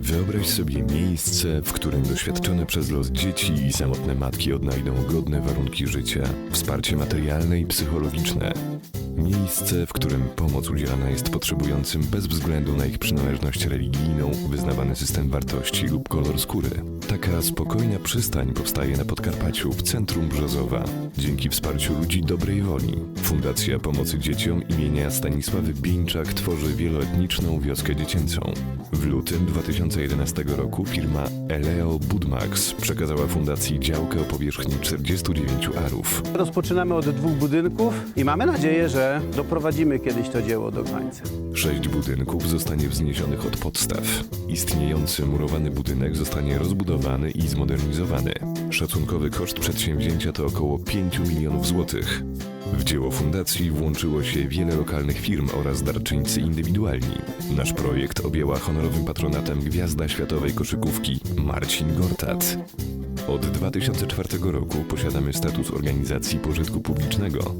Wyobraź sobie miejsce, w którym doświadczone przez los dzieci i samotne matki odnajdą godne warunki życia, wsparcie materialne i psychologiczne. Miejsce, w którym pomoc udzielana jest potrzebującym bez względu na ich przynależność religijną, wyznawany system wartości lub kolor skóry. Taka spokojna przystań powstaje na Podkarpaciu w centrum Brzozowa. Dzięki wsparciu ludzi dobrej woli. Fundacja Pomocy Dzieciom imienia Stanisławy Bieńczak tworzy wieloetniczną wioskę dziecięcą. W lutym 2011 roku firma Eleo Budmax przekazała fundacji działkę o powierzchni 49 arów. Rozpoczynamy od dwóch budynków i mamy nadzieję, że doprowadzimy kiedyś to dzieło do końca. Sześć budynków zostanie wzniesionych od podstaw. Istniejący murowany budynek zostanie rozbudowany i zmodernizowany. Szacunkowy koszt przedsięwzięcia to około 5 milionów złotych. W dzieło fundacji włączyło się wiele lokalnych firm oraz darczyńcy indywidualni. Nasz projekt objęła honorowym patronatem gwiazda światowej koszykówki Marcin Gortat. Od 2004 roku posiadamy status organizacji pożytku publicznego.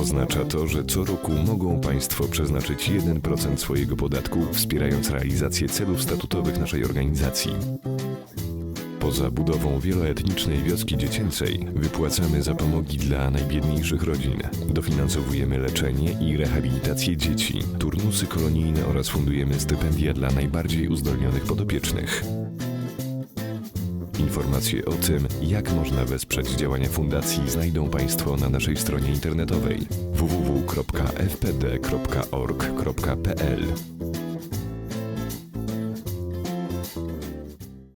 Oznacza to, że co roku mogą Państwo przeznaczyć 1% swojego podatku, wspierając realizację celów statutowych naszej organizacji. Poza budową wieloetnicznej wioski dziecięcej, wypłacamy zapomogi dla najbiedniejszych rodzin. Dofinansowujemy leczenie i rehabilitację dzieci, turnusy kolonijne oraz fundujemy stypendia dla najbardziej uzdolnionych podopiecznych. Informacje o tym, jak można wesprzeć działania fundacji, znajdą Państwo na naszej stronie internetowej www.fpd.org.pl.